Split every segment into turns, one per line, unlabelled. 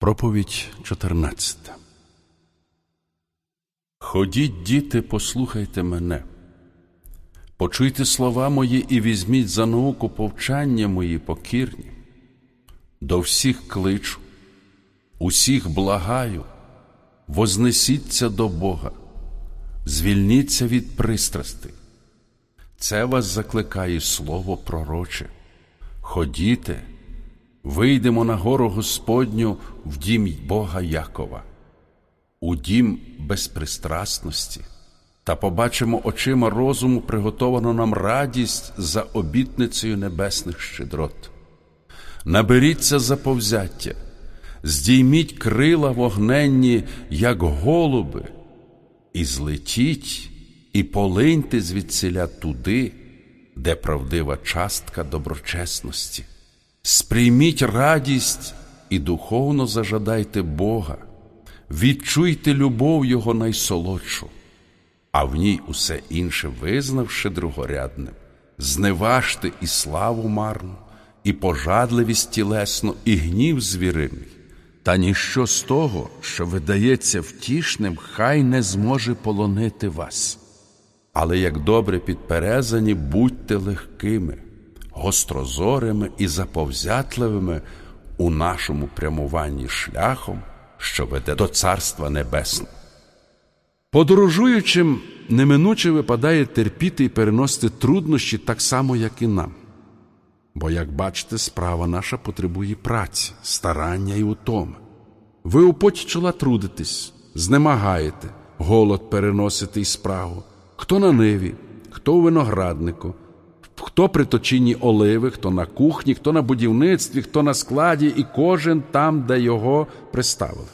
Проповідь 14. Ходіть, діти, послухайте мене. Почуйте слова мої і візьміть за науку повчання мої покірні. До всіх кличу, усіх благаю, вознесіться до Бога, звільніться від пристрастей. Це вас закликає слово пророче. Ходіте, вийдемо на гору Господню в дім Бога Якова, у дім безпристрасності, та побачимо очима розуму приготовану нам радість за обітницею небесних щедрот. Наберіться заповзяття, здійміть крила вогненні, як голуби, і злетіть, і полиньте звідсіля туди, де правдива частка доброчесності. Сприйміть радість і духовно зажадайте Бога, відчуйте любов Його найсолодшу, а в ній усе інше визнавши другорядним, зневажте і славу марну, і пожадливість тілесну, і гнів звіриний. Та ніщо з того, що видається втішним, хай не зможе полонити вас. Але як добре підперезані, будьте легкими, гострозорими і заповзятливими у нашому прямуванні шляхом, що веде до Царства Небесного. Подорожуючим неминуче випадає терпіти і переносити труднощі так само, як і нам. Бо, як бачите, справа наша потребує праці, старання і утоми. Ви у поті чола трудитесь, знемагаєте, голод переносите і спрагу, хто на ниві, хто у винограднику, хто при точінні оливи, хто на кухні, хто на будівництві, хто на складі, і кожен там, де його приставили.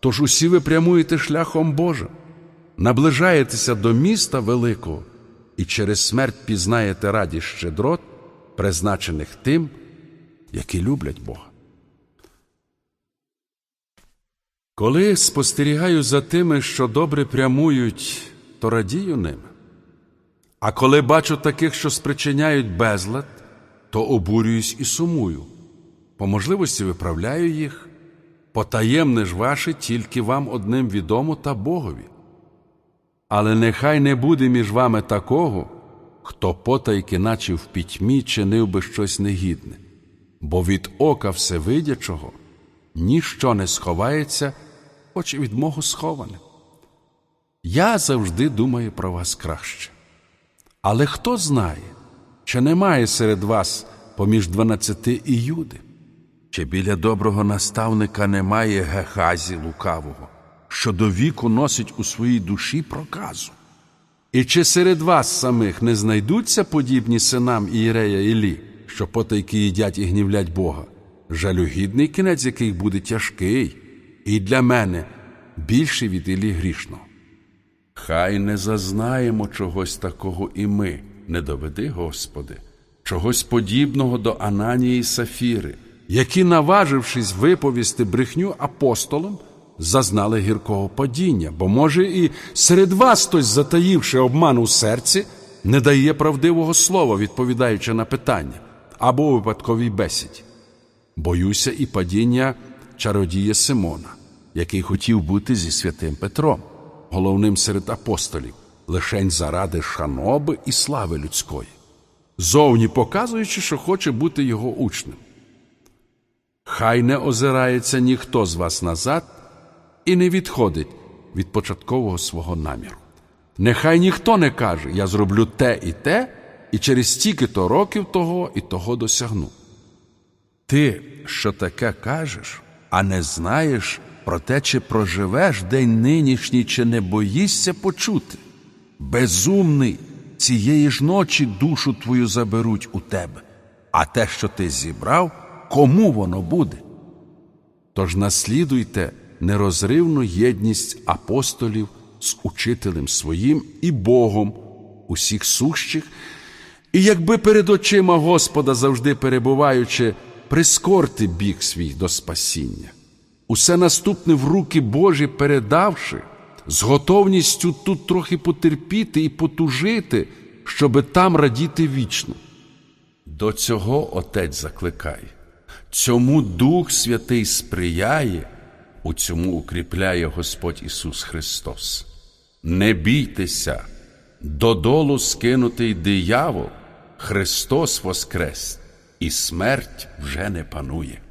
Тож усі ви прямуєте шляхом Божим, наближаєтеся до міста великого і через смерть пізнаєте радість щедрот, призначених тим, які люблять Бога. Коли спостерігаю за тими, що добре прямують, то радію ними. А коли бачу таких, що спричиняють безлад, то обурююсь і сумую. По можливості виправляю їх, потаємне ж ваше тільки вам одним відомо та Богові. Але нехай не буде між вами такого, хто потайки, наче в пітьмі, чинив би щось негідне, бо від ока Всевидячого ніщо не сховається, хоч і від мого сховане. Я завжди думаю про вас краще. Але хто знає, чи немає серед вас поміж дванадцяти і юди? Чи біля доброго наставника немає гехазі лукавого, що до віку носить у своїй душі проказу? І чи серед вас самих не знайдуться подібні синам Ієрея Ілі, що потайки їдять і гнівлять Бога, жалюгідний кінець яких буде тяжкий, і для мене більший від Ілі грішного? Хай не зазнаємо чогось такого і ми, не доведи, Господи, чогось подібного до Ананії Сафіри, які, наважившись виповісти брехню апостолам, зазнали гіркого падіння, бо, може, і серед вас хтось, затаївши обман у серці, не дає правдивого слова, відповідаючи на питання або у випадковій бесіді. Боюся і падіння чародія Симона, який хотів бути зі святим Петром головним серед апостолів, лишень заради шаноби і слави людської, зовні показуючи, що хоче бути його учнем. Хай не озирається ніхто з вас назад і не відходить від початкового свого наміру. Нехай ніхто не каже, я зроблю те і те, і через стільки то років того і того досягну. Ти, що таке кажеш, а не знаєш, про те, чи проживеш день нинішній, чи не боїшся почути. Безумний, цієї ж ночі душу твою заберуть у тебе, а те, що ти зібрав, кому воно буде? Тож наслідуйте нерозривну єдність апостолів з учителем своїм і Богом усіх сущих, і якби перед очима Господа завжди перебуваючи, прискорти біг свій до спасіння усе наступне в руки Божі передавши, з готовністю тут трохи потерпіти і потужити, щоби там радіти вічно. До цього Отець закликає, цьому Дух Святий сприяє У цьому укріпляє Господь Ісус Христос. Не бійтеся, додолу скинутий диявол, Христос воскрес, і смерть вже не панує.